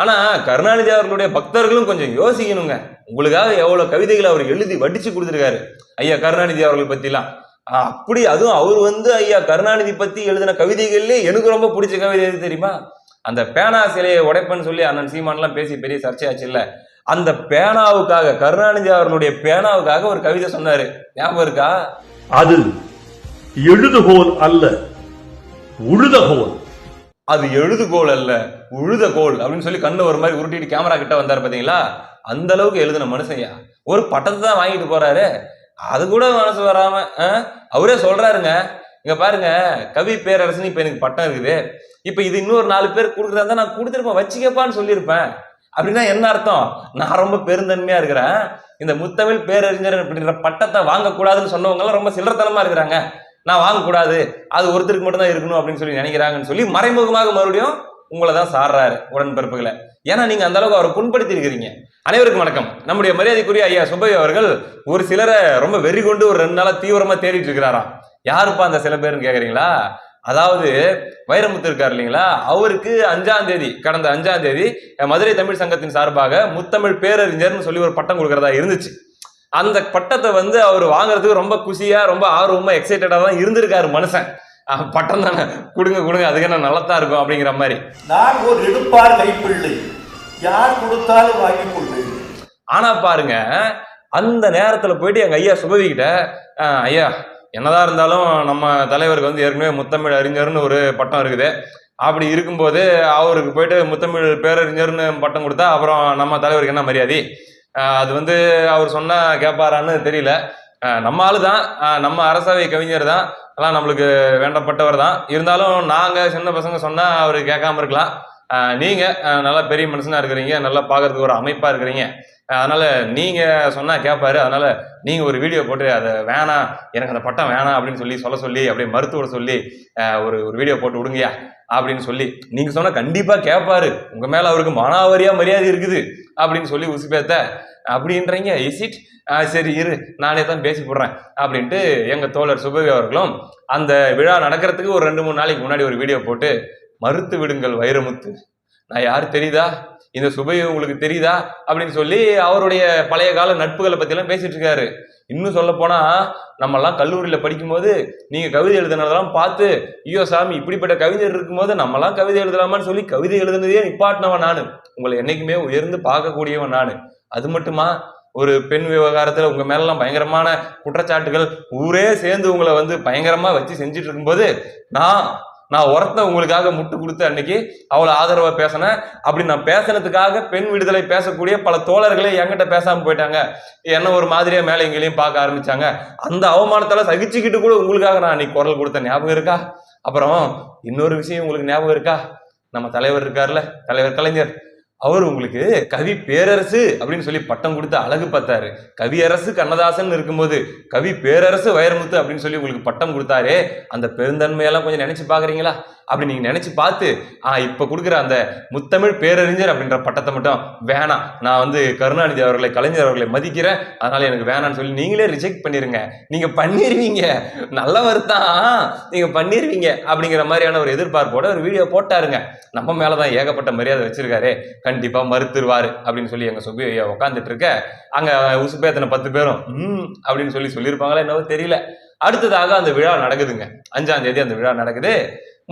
ஆனா கருணாநிதி அவர்களுடைய பக்தர்களும் கொஞ்சம் யோசிக்கணுங்க. உங்களுக்காக எவ்வளவு கவிதைகளை அவர் எழுதி வடிச்சு கொடுத்துருக்காரு. ஐயா கருணாநிதி அவர்கள் ஆஹ் அப்படி அதுவும் அவர் வந்து ஐயா கருணாநிதி பத்தி எழுதின கவிதைகள்ல எனக்கு ரொம்ப பிடிச்ச கவிதை எது தெரியுமா? அந்த பேனா சிலையை உடைப்பேன்னு சொல்லி அண்ணன் சீமான்லாம் பேசி பெரிய சர்ச்சையாச்சு இல்ல. அந்த பேனாவுக்காக கருணாநிதி அவர்களுடைய பேனாவுக்காக ஒரு கவிதை சொன்னாரு. ஞாபகம் இருக்கா? அது எழுதுகோல் அல்ல உழுதகோல். அது எழுதுகோல் அல்ல. உழுத கோல் அப்படின்னு சொல்லி கண்ணு ஒரு மாதிரி உருட்டிட்டு கேமரா கிட்ட வந்தாரு பார்த்தீங்களா அந்த அளவுக்கு எழுதின மனுஷன்யா ஒரு பட்டத்தை தான் வாங்கிட்டு போறாரு. அது கூட மனசு வராம ஆ? அவரே சொல்றாருங்க. இங்க பாருங்க கவி பேரரசன் இப்ப எனக்கு பட்டம் இருக்குது. இப்ப இது இன்னொரு நாலு பேர் கொடுக்குறதா நான் கொடுத்துருப்பேன் வச்சுக்கப்பான்னு சொல்லியிருப்பேன். அப்படின்னா என்ன அர்த்தம்? நான் ரொம்ப பெருந்தன்மையா இருக்கிறேன். இந்த முத்தமிழ் பேரறிஞர் அப்படின்ற பட்டத்தை வாங்கக்கூடாதுன்னு சொன்னவங்க எல்லாம் ரொம்ப சில்லறத்தனமா இருக்கிறாங்க. நான் வாங்கக்கூடாது. அது ஒருத்தருக்கு மட்டும்தான் இருக்கணும் அப்படின்னு சொல்லி நினைக்கிறாங்கன்னு சொல்லி மறைமுகமாக மறுபடியும் உங்களை தான் சாடுறாரு உடன்பிறப்புகளை. ஏன்னா நீங்க அந்த அளவுக்கு அவரை புண்படுத்தி இருக்கிறீங்க. அனைவருக்கும் வணக்கம். நம்முடைய மரியாதைக்குரிய ஐயா சுப்பையா அவர்கள் ஒரு சிலரை ரொம்ப வெறி கொண்டு ஒரு ரெண்டு நாளா தீவிரமா தேடிட்டு இருக்கிறாராம். யாருப்பா அந்த சில பேர்னு கேக்குறீங்களா? அதாவது வைரமுத்து இருக்கார் இல்லைங்களா? அவருக்கு அஞ்சாம் தேதி கடந்த அஞ்சாம் தேதி மதுரை தமிழ் சங்கத்தின் சார்பாக முத்தமிழ் பேரறிஞர்னு சொல்லி ஒரு பட்டம் கொடுக்கறதா இருந்துச்சு. அந்த பட்டத்தை வந்து அவர் வாங்குறதுக்கு ரொம்ப குஷியா ரொம்ப ஆர்வமா எக்ஸைட்டடா தான் இருந்திருக்காரு மனுஷன். பட்டம் தானே? கொடுங்க கொடுங்க அதுக்கு என்ன நல்லதா இருக்கும் அப்படிங்கிற மாதிரி. நான் ஒரு எடுப்பார் கைப்பிள்ளை. யார் கொடுத்தாலும் வாங்கிக் கொள்வேன் ஆனா பாருங்க அந்த நேரத்துல போயிட்டு எங்க ஐயா சுபவி கிட்ட "அஹ், ஐயா என்னதான் இருந்தாலும் நம்ம தலைவருக்கு வந்து ஏற்கனவே முத்தமிழ் அறிஞர்னு ஒரு பட்டம் இருக்குது. அப்படி இருக்கும்போது அவருக்கு போயிட்டு முத்தமிழ் பேரறிஞர்னு பட்டம் கொடுத்தா அப்புறம் நம்ம தலைவருக்கு என்ன மரியாதை? அது வந்து அவர் சொன்னா கேட்பாரான்னு தெரியல. நம்ம ஆளு தான் நம்ம அரசவை கவிஞர் தான். அதெல்லாம் நம்மளுக்கு வேண்டப்பட்டவர் தான். இருந்தாலும் நாங்கள் சின்ன பசங்க சொன்னால் அவர் கேட்காம இருக்கலாம். நீங்கள் நல்லா பெரிய மனுஷனாக இருக்கிறீங்க. நல்லா பார்க்கறதுக்கு ஒரு அமைப்பாக இருக்கிறீங்க. அதனால் நீங்கள் சொன்னால் கேட்பாரு அதனால் நீங்கள் ஒரு வீடியோ போட்டு அதை வேணாம் எனக்கு அந்த பட்டம் வேணாம் அப்படின்னு சொல்லி சொல்ல சொல்லி அப்படியே மருத்துவ சொல்லி ஒரு ஒரு வீடியோ போட்டு விடுங்கயா அப்படின்னு சொல்லி நீங்கள் சொன்னால் கண்டிப்பாக கேட்பாரு உங்கள் மேலே அவருக்கு மனாவரியாக மரியாதை இருக்குது அப்படின்னு சொல்லி உசுப்பேத்த அப்படின்றீங்க. இஸ் இட் சரி இரு. நானே தான் பேசி போடுறேன். அப்படின்ட்டு எங்கள் தோழர் சுபவி அவர்களும் அந்த விழா நடக்கிறதுக்கு ஒரு ரெண்டு மூணு நாளைக்கு முன்னாடி ஒரு வீடியோ போட்டு மறுத்து விடுங்கள் வைரமுத்து. நான் யார் தெரியுதா? இந்த சுபை உங்களுக்கு தெரியுதா? அப்படின்னு சொல்லி அவருடைய பழைய கால நட்புகளை பற்றிலாம் பேசிட்டு இருக்காரு. இன்னும் சொல்ல போனா நம்மெல்லாம் கல்லூரியில் படிக்கும்போது நீங்க கவிதை எழுதுனதெல்லாம் பார்த்து ஐயோ சாமி இப்படிப்பட்ட கவிஞர் இருக்கும்போது நம்மலாம் கவிதை எழுதலாமான்னு சொல்லி கவிதை எழுதுனதே நிப்பாட்டினவன் நான். உங்களை என்னைக்குமே உயர்ந்து பார்க்கக்கூடியவன் நான். அது மட்டுமா? ஒரு பெண் விவகாரத்துல உங்க மேலெல்லாம் பயங்கரமான குற்றச்சாட்டுகள் ஊரே சேர்ந்து உங்களை வந்து பயங்கரமா வச்சு செஞ்சுட்டு இருக்கும்போது நான் நான் ஒருத்தன் உங்களுக்காக முட்டு கொடுத்து அன்னைக்கு அவ்வளோ ஆதரவாக பேசினேன். அப்படி நான் பேசுனதுக்காக பெண் விடுதலை பேசக்கூடிய பல தோழர்களே என்கிட்ட பேசாமல் போயிட்டாங்க. என்ன ஒரு மாதிரியாக மேலே எங்கேயும் பார்க்க ஆரம்பிச்சாங்க. அந்த அவமானத்தால் சகிச்சுக்கிட்டு கூட உங்களுக்காக நான் அன்னைக்கு குரல் கொடுத்த ஞாபகம் இருக்கா? அப்புறம் இன்னொரு விஷயம் உங்களுக்கு ஞாபகம் இருக்கா? நம்ம தலைவர் இருக்கார்ல? தலைவர் கலைஞர். அவர் உங்களுக்கு கவி பேரரசு அப்படின்னு சொல்லி பட்டம் கொடுத்து அழகு பார்த்தாரு. கவி அரசு கண்ணதாசன் இருக்கும்போது கவி பேரரசு வைரமுத்து அப்படின்னு சொல்லி உங்களுக்கு பட்டம் கொடுத்தாரே அந்த பெருந்தன்மையெல்லாம் கொஞ்சம் நினைச்சு பாக்குறீங்களா அப்படி நீங்க நினைச்சு பார்த்து ஆ இப்ப கொடுக்குற அந்த முத்தமிழ் பேரறிஞர் அப்படின்ற பட்டத்தை மட்டும் வேணாம். நான் வந்து கருணாநிதி அவர்களை கலைஞர் அவர்களை மதிக்கிறேன். அதனால எனக்கு வேணாம்னு சொல்லி நீங்களே ரிஜெக்ட் பண்ணிருங்க. நீங்க பண்ணிருவீங்க. நல்லவர் தான். நீங்க பண்ணிருவீங்க. அப்படிங்கிற மாதிரியான ஒரு எதிர்பார்ப்போட ஒரு வீடியோ போட்டாருங்க. நம்ம மேலதான் ஏகப்பட்ட மரியாதை வச்சிருக்காரு. கண்டிப்பாக மறுத்துருவார் அப்படின்னு சொல்லி எங்கள் சுப்பி ஐயா உட்காந்துட்டு இருக்க. அங்க உசுப்பேத்தனை பத்து பேரும் ம் அப்படின்னு சொல்லி சொல்லியிருப்பாங்களா என்னவோ தெரியல. அடுத்ததாக அந்த விழா நடக்குதுங்க. அஞ்சாம் தேதி அந்த விழா நடக்குது.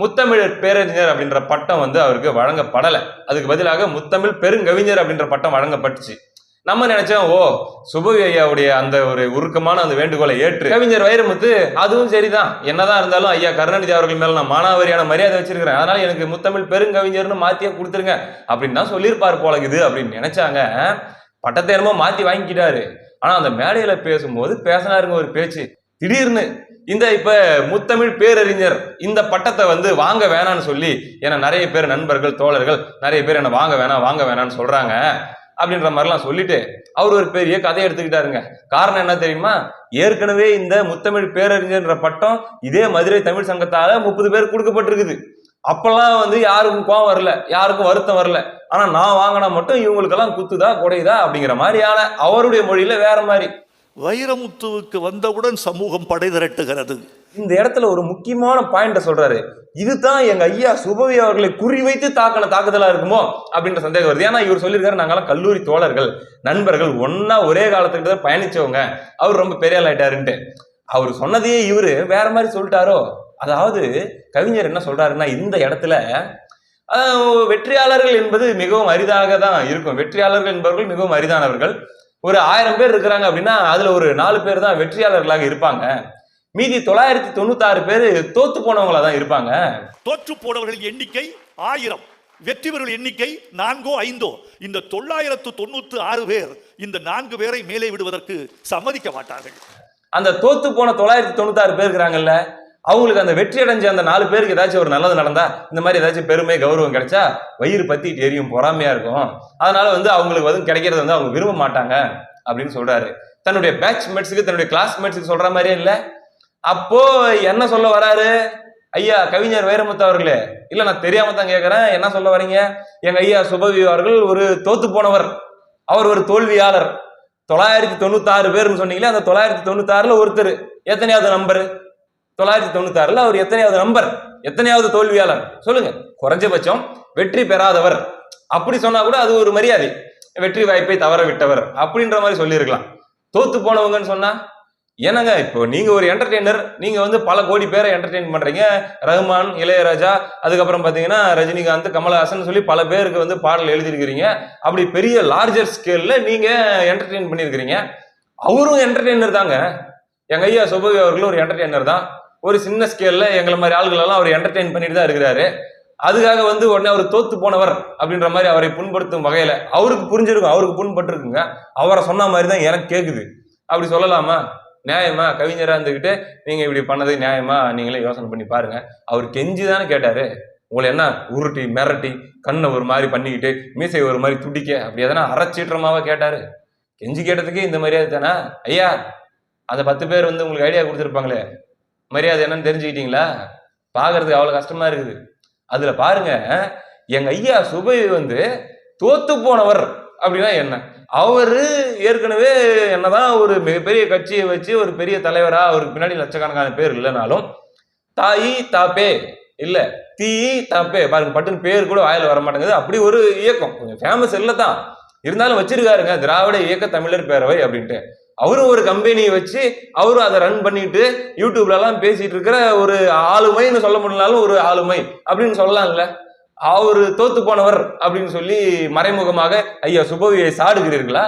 முத்தமிழ் பேரறிஞர் அப்படின்ற பட்டம் வந்து அவருக்கு வழங்கப்படலை. அதுக்கு பதிலாக முத்தமிழ் பெருங்கவிஞர் அப்படின்ற பட்டம் வழங்கப்பட்டுச்சு. நம்ம நினைச்சோம் ஓ சுபவி ஐயாவுடைய அந்த ஒரு உருக்கமான அந்த வேண்டுகோளை ஏற்று கவிஞர் வைரமுத்து அதுவும் சரிதான். என்னதான் இருந்தாலும் ஐயா கருணாநிதி அவர்கள் மேல நான் மானாவாரியான மரியாதை வச்சிருக்கிறேன். அதனால எனக்கு முத்தமிழ் பெருங்கவிஞர்னு மாத்தியே கொடுத்துருங்க. அப்படின்னு தான் சொல்லியிருப்பார் இது அப்படின்னு நினைச்சாங்க. பட்டத்தை என்னமோ மாத்தி வாங்கிக்கிட்டாரு. ஆனா அந்த மேடையில பேசும்போது பேசினாருங்க ஒரு பேச்சு. திடீர்னு இந்த இப்ப முத்தமிழ் பேரறிஞர் இந்த பட்டத்தை வந்து வாங்க வேணாம்னு சொல்லி ஏன்னா நிறைய பேர் நண்பர்கள் தோழர்கள் நிறைய பேர் என்ன வாங்க வேணாம் வாங்க வேணாம்னு சொல்றாங்க. அப்படின்ற மாதிரிலாம் சொல்லிட்டு அவர் ஒரு பெரிய கதையை எடுத்துக்கிட்டாருங்க. காரணம் என்ன தெரியுமா? ஏற்கனவே இந்த முத்தமிழ் பேரறிஞர்ன்ற பட்டம் இதே மதுரை தமிழ் சங்கத்தால முப்பது பேர் கொடுக்கப்பட்டிருக்குது. அப்பெல்லாம் வந்து யாருக்கும் கோவம் வரல யாருக்கும் வருத்தம் வரல. ஆனா நான் வாங்கினா மட்டும் இவங்களுக்கெல்லாம் குத்துதா குடையுதா அப்படிங்கிற மாதிரியான அவருடைய மொழியில வேற மாதிரி. வைரமுத்துவுக்கு வந்தவுடன் சமூகம் படை திரட்டுகிறது. இந்த இடத்துல ஒரு முக்கியமான பாயிண்ட சொல்றாரு. இதுதான் எங்க ஐயா சுபவி அவர்களை குறிவைத்து தாக்கின தாக்குதலா இருக்குமோ அப்படின்ற சந்தேகம் வருது. ஏன்னா இவர் சொல்லியிருக்காரு நாங்களாம் கல்லூரி தோழர்கள் நண்பர்கள் ஒன்னா ஒரே காலத்துக்கிட்ட தான் பயணிச்சவங்க. அவர் ரொம்ப பெரிய ஆள் ஆயிட்டாருன்ட்டு. அவர் சொன்னதையே இவரு வேற மாதிரி சொல்லிட்டாரோ? அதாவது கவிஞர் என்ன சொல்றாருன்னா இந்த இடத்துல வெற்றியாளர்கள் என்பது மிகவும் அரிதாக தான் இருக்கும். வெற்றியாளர்கள் என்பவர்கள் மிகவும் அரிதானவர்கள். ஒரு ஆயிரம் பேர் இருக்கிறாங்க அப்படின்னா அதுல ஒரு நாலு பேர் தான் வெற்றியாளர்களாக இருப்பாங்க. மீதி தொள்ளாயிரத்தி தொண்ணூத்தாறு பேர் தோத்து போனவங்களா தான் இருப்பாங்க. தோற்று போனவர்களின் எண்ணிக்கை ஆயிரம். வெற்றி எண்ணிக்கை நான்கோ ஐந்தோ. இந்த தொள்ளாயிரத்து தொண்ணூத்து ஆறு பேர் இந்த நான்கு பேரை மேலே விடுவதற்கு சம்மதிக்க மாட்டார்கள். அந்த தோத்து போன தொள்ளாயிரத்தி தொண்ணூத்தாறு பேர் இருக்கிறாங்கல்ல அவங்களுக்கு அந்த வெற்றி அடைஞ்ச அந்த நாலு பேருக்கு ஏதாச்சும் ஒரு நல்லது நடந்தா இந்த மாதிரி ஏதாச்சும் பெருமை கௌரவம் கிடைச்சா வயிறு பத்திட்டு எரியும் பொறாமையா இருக்கும். அதனால வந்து அவங்களுக்கு வந்து கிடைக்கிறது வந்து அவங்க விரும்ப மாட்டாங்க அப்படின்னு சொல்றாரு. தன்னுடைய பேட்ச் மேட்ஸுக்கு தன்னுடைய கிளாஸ்மேட்ஸுக்கு சொல்ற மாதிரியே இல்ல. அப்போ என்ன சொல்ல வராரு? ஐயா கவிஞர் வைரமுத்து அவர்களே. இல்ல நான் தெரியாம தான் கேக்குறேன். என்ன சொல்ல வரீங்க? எங்க ஐயா சுபவி அவர்கள் ஒரு தோத்து போனவர். அவர் ஒரு தோல்வியாளர். தொள்ளாயிரத்தி தொண்ணூத்தாறு பேர்னு சொன்னீங்களே அந்த தொள்ளாயிரத்தி தொண்ணூத்தாறுல ஒருத்தர். எத்தனையாவது நம்பர் தொள்ளாயிரத்தி தொண்ணூத்தாறுல அவர் எத்தனையாவது நம்பர் எத்தனையாவது தோல்வியாளர்? சொல்லுங்க. குறைஞ்சபட்சம் வெற்றி பெறாதவர். அப்படி சொன்னா கூட அது ஒரு மரியாதை. வெற்றி வாய்ப்பை தவற விட்டவர். அப்படின்ற மாதிரி சொல்லியிருக்கலாம். தோத்து போனவங்கன்னு சொன்னா? என்னங்க இப்போ நீங்கள் ஒரு என்டர்டெய்னர் நீங்கள் வந்து பல கோடி பேரை என்டர்டெயின் பண்ணுறீங்க ரஹ்மான் இளையராஜா அதுக்கப்புறம் பார்த்தீங்கன்னா ரஜினிகாந்த் கமலஹாசன் சொல்லி பல பேருக்கு வந்து பாடல் எழுதியிருக்கிறீங்க. அப்படி பெரிய லார்ஜர் ஸ்கேலில் நீங்கள் என்டர்டெயின் பண்ணியிருக்கிறீங்க. அவரும் என்டர்டெய்னர் தாங்க. எங்க ஐயா சுபவி அவர்களும் ஒரு என்டர்டெய்னர் தான். ஒரு சின்ன ஸ்கேலில் எங்களை மாதிரி ஆளுகளெல்லாம் அவர் என்டர்டெயின் பண்ணிட்டு தான் இருக்கிறாரு. அதுக்காக வந்து உடனே அவர் தோத்து போனவர் அப்படின்ற மாதிரி அவரை புண்படுத்தும் வகையில் அவருக்கு புரிஞ்சிருக்கும் அவருக்கு புண்பட்டிருக்குங்க. அவரை சொன்ன மாதிரி தான் எனக்கு கேட்குது அப்படி சொல்லலாமா? நியாயமா? கவிஞராக இருந்துக்கிட்டு நீங்கள் இப்படி பண்ணது நியாயமா? நீங்களே யோசனை பண்ணி பாருங்க. அவர் கெஞ்சி தானே கேட்டார். உங்களை என்ன? உருட்டி மிரட்டி கண்ணை ஒரு மாதிரி பண்ணிக்கிட்டு மீசை ஒரு மாதிரி துடிக்க அப்படி எதனா அறச்சீற்றமாவா கேட்டார். கெஞ்சி கேட்டதுக்கே இந்த மரியாதை தானே? ஐயா அந்த பத்து பேர் வந்து உங்களுக்கு ஐடியா கொடுத்துருப்பாங்களே. மரியாதை என்னன்னு தெரிஞ்சுக்கிட்டீங்களா? பார்க்கறதுக்கு அவ்வளோ கஷ்டமா இருக்குது. அதில் பாருங்க எங்கள் ஐயா சுபை வந்து தோத்து போனவர் அப்படின்னா என்ன? அவர் ஏற்கனவே என்னதான் ஒரு மிகப்பெரிய கட்சியை வச்சு ஒரு பெரிய தலைவரா அவருக்கு பின்னாடி லட்சக்கணக்கான பேர் இல்லைனாலும் தாயி தாப்பே இல்ல தீ தாப்பே பாருங்க பட்டுன்னு பேர் கூட வாயில வர மாட்டேங்குது. அப்படி ஒரு இயக்கம். கொஞ்சம் ஃபேமஸ் இல்லை தான் இருந்தாலும் வச்சிருக்காருங்க திராவிட இயக்க தமிழர் பேரவை அப்படின்ட்டு. அவரும் ஒரு கம்பெனியை வச்சு அவரும் அதை ரன் பண்ணிட்டு யூடியூப்ல எல்லாம் பேசிட்டு இருக்கிற ஒரு ஆளுமைன்னு சொல்ல முடியலனாலும் ஒரு ஆளுமை அப்படின்னு சொல்லலாம்ல. அவர் தோத்து போனவர் அப்படின்னு சொல்லி மறைமுகமாக ஐயா சுபவியை சாடுகிறீர்களா?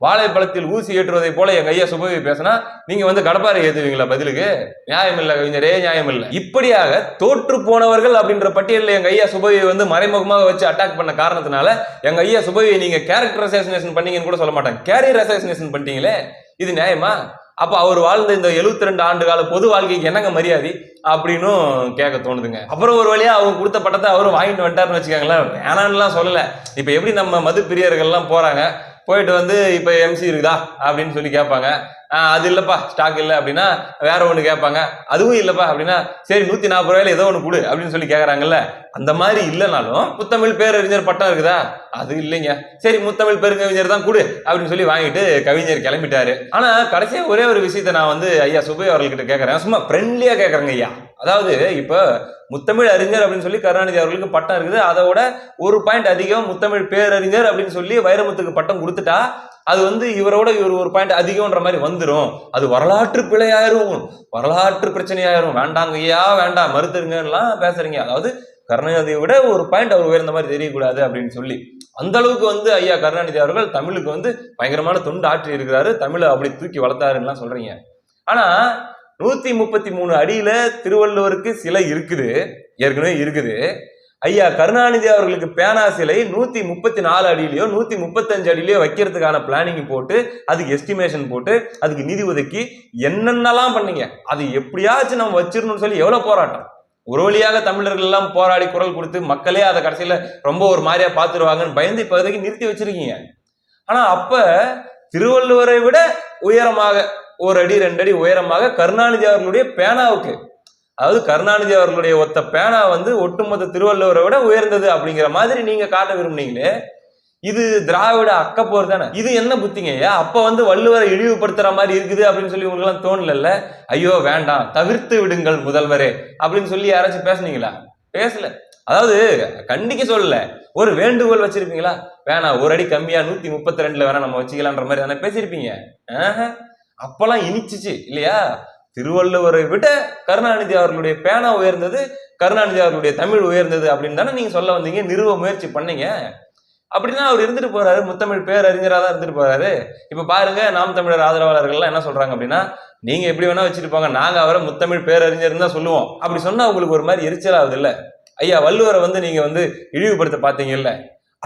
வாழைப்பழத்தில் ஊசி ஏற்றுவதை போல எங்க ஐயா சுபவி பேசினா நீங்க வந்து கடப்பாரை ஏத்துவீங்களா பதிலுக்கு? நியாயம் இல்லை கவிஞரே நியாயம் இல்லை. இப்படியாக தோற்று போனவர்கள் அப்படின்ற பட்டியலில் எங்க ஐயா சுபவியை வந்து மறைமுகமாக வச்சு அட்டாக் பண்ண காரணத்தினால எங்க ஐயா சுபவியை நீங்க கேரக்டர் அசோசினேஷன் பண்ணீங்கன்னு கூட சொல்ல மாட்டாங்க. கேரியர் அசோசினேஷன் பண்ணிட்டீங்களே இது நியாயமா? அப்போ அவர் வாழ்ந்த இந்த 72 ரெண்டு ஆண்டு கால பொது வாழ்க்கைக்கு என்னங்க மரியாதை அப்படின்னும் கேட்க தோணுதுங்க. அப்புறம் ஒரு வழியாக அவங்க கொடுத்த பட்டத்தை அவரும் வாங்கிட்டு வந்துட்டாருன்னு வச்சுக்கோங்களேன். வேணான்னுலாம் சொல்லலை. இப்போ எப்படி நம்ம மது பிரியர்கள்லாம் போகிறாங்க போயிட்டு வந்து இப்போ எம்சி இருக்குதா? அப்படின்னு சொல்லி கேட்பாங்க. அது இல்லைப்பா ஸ்டாக் இல்லை அப்படின்னா வேற ஒன்று கேட்பாங்க. அதுவும் இல்லைப்பா அப்படின்னா சரி நூற்றி நாற்பது ரூபாயில ஏதோ ஒன்று கொடு அப்படின்னு சொல்லி கேட்குறாங்கல்ல அந்த மாதிரி இல்லைனாலும் முத்தமிழ் பேரறிஞர் பட்டம் இருக்குதா? அது இல்லைங்க. சரி முத்தமிழ் பெருங்கவிஞர் தான் கொடு அப்படின்னு சொல்லி வாங்கிட்டு கவிஞர் கிளம்பிட்டாரு. ஆனால் கடைசியாக ஒரே ஒரு விஷயத்த நான் வந்து ஐயா சுபை அவர்கள்கிட்ட கேட்குறேன் சும்மா ஃப்ரெண்ட்லியாக கேட்குறேங்க ஐயா. அதாவது இப்போ முத்தமிழ் அறிஞர் அப்படின்னு சொல்லி கருணாநிதி அவர்களுக்கு பட்டம் இருக்குது. அதோட ஒரு பாயிண்ட் அதிகம் முத்தமிழ் பேரறிஞர் அப்படின்னு சொல்லி வைரமுத்துக்கு பட்டம் கொடுத்துட்டா அது வந்து இவரோட இவர் ஒரு பாயிண்ட் அதிகம்ன்ற மாதிரி வந்துடும் அது வரலாற்று பிழையாயிரும். வரலாற்று பிரச்சனையாயிரும். வேண்டாங்க ஐயா வேண்டாம். மறுத்துருங்கலாம் பேசுறீங்க. அதாவது கருணாநிதியை விட ஒரு பாயிண்ட் அவர் உயர்ந்த மாதிரி தெரியக்கூடாது அப்படின்னு சொல்லி. அந்த அளவுக்கு வந்து ஐயா கருணாநிதி அவர்கள் தமிழுக்கு வந்து பயங்கரமான தொண்டு ஆற்றி இருக்கிறாரு. தமிழை அப்படி தூக்கி வளர்த்தாருலாம் சொல்றீங்க. ஆனா நூத்தி முப்பத்தி மூணு அடியில திருவள்ளுவருக்கு சிலை இருக்குது. ஏற்கனவே இருக்குது. ஐயா கருணாநிதி அவர்களுக்கு பேனா சிலை நூத்தி முப்பத்தி நாலு அடியிலயோ நூத்தி முப்பத்தஞ்சு அடியிலயோ வைக்கிறதுக்கான பிளானிங் போட்டு அதுக்கு எஸ்டிமேஷன் போட்டு அதுக்கு நிதி ஒதுக்கி என்னென்னலாம் பண்ணீங்க? அது எப்படியாச்சும் நம்ம வச்சிரணும்னு சொல்லி எவ்வளவு போராட்டம்? ஒரு வழியாக தமிழர்கள் எல்லாம் போராடி குரல் கொடுத்து மக்களே அதை கடைசியில ரொம்ப ஒரு மாதிரியா பாத்துருவாங்கன்னு பயந்து இப்போதைக்கு நிறுத்தி வச்சிருக்கீங்க. ஆனா அப்ப திருவள்ளுவரை விட உயரமாக ஒரு அடி ரெண்டு அடி உயரமாக கருணாநிதி அவர்களுடைய பேனாவுக்கு அதாவது கருணாநிதி அவர்களுடைய ஒத்த பேனா வந்து ஒட்டுமொத்த திருவள்ளுவரை விட உயர்ந்தது அப்படிங்கிற மாதிரி நீங்க காட்ட விரும்புனீங்களே இது திராவிட அக்கப்போர் தானே? இது என்ன புத்திங்க ஐயா? அப்ப வந்து வள்ளுவரை இழிவுபடுத்துற மாதிரி இருக்குது அப்படின்னு சொல்லி உங்களுக்கு எல்லாம் தோணல ஐயோ வேண்டாம் தவிர்த்து விடுங்கள் முதல்வரே அப்படின்னு சொல்லி யாராச்சும் பேசுனீங்களா? பேசல. அதாவது கண்டிக்க சொல்லல. ஒரு வேண்டுகோள் வச்சிருப்பீங்களா? வேணாம் ஒரு அடி கம்மியா நூத்தி முப்பத்தி ரெண்டுல வேணா நம்ம வச்சுக்கலான்ற மாதிரி தானே பேசியிருப்பீங்க. அப்பெல்லாம் இனிச்சிச்சு இல்லையா? திருவள்ளுவரை விட கருணாநிதி அவர்களுடைய பேனா உயர்ந்தது கருணாநிதி அவர்களுடைய தமிழ் உயர்ந்தது அப்படின்னு தானே நீங்க சொல்ல வந்தீங்க நிறுவ முயற்சி பண்ணீங்க. அப்படின்னா அவர் இருந்துட்டு போறாரு முத்தமிழ் பேரறிஞராக தான் இருந்துட்டு போறாரு. இப்ப பாருங்க நாம் தமிழர் ஆதரவாளர்கள்லாம் என்ன சொல்றாங்க அப்படின்னா நீங்க எப்படி வேணா வச்சுட்டு போங்க நாங்க அவரை முத்தமிழ் பேரறிஞர் தான் சொல்லுவோம். அப்படி சொன்னா உங்களுக்கு ஒரு மாதிரி எரிச்சல் ஆகுது இல்ல ஐயா வள்ளுவரை வந்து நீங்க வந்து இழிவுபடுத்த பாத்தீங்கல்ல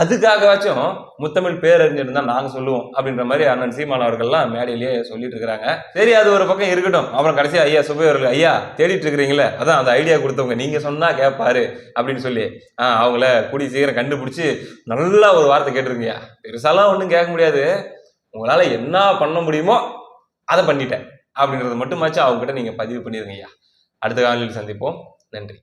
அதுக்காகவாச்சும் முத்தமிழ் பேரறிஞர் தான் நாங்கள் சொல்லுவோம் அப்படின்ற மாதிரி அண்ணன் சீமான் அவர்கள்லாம் மேடையிலேயே சொல்லிட்டு இருக்கிறாங்க சரி அது ஒரு பக்கம் இருக்கட்டும். அப்புறம் கடைசியா ஐயா சுபையவர்கள் ஐயா தேடிட்டு இருக்கிறீங்களே அதான் அந்த ஐடியா கொடுத்தவங்க. நீங்க சொன்னா கேட்பாரு அப்படின்னு சொல்லி ஆ அவங்கள கூடி சீக்கிரம் கண்டுபிடிச்சி நல்லா ஒரு வார்த்தை கேட்டிருக்கீங்க. பெருசாலாம் ஒன்றும் கேட்க முடியாது. உங்களால் என்ன பண்ண முடியுமோ அதை பண்ணிட்டேன். அப்படின்றத மட்டுமாச்சும் அவங்ககிட்ட நீங்கள் பதிவு பண்ணிடுங்கய்யா ஐயா. அடுத்த காலையில் சந்திப்போம். நன்றி.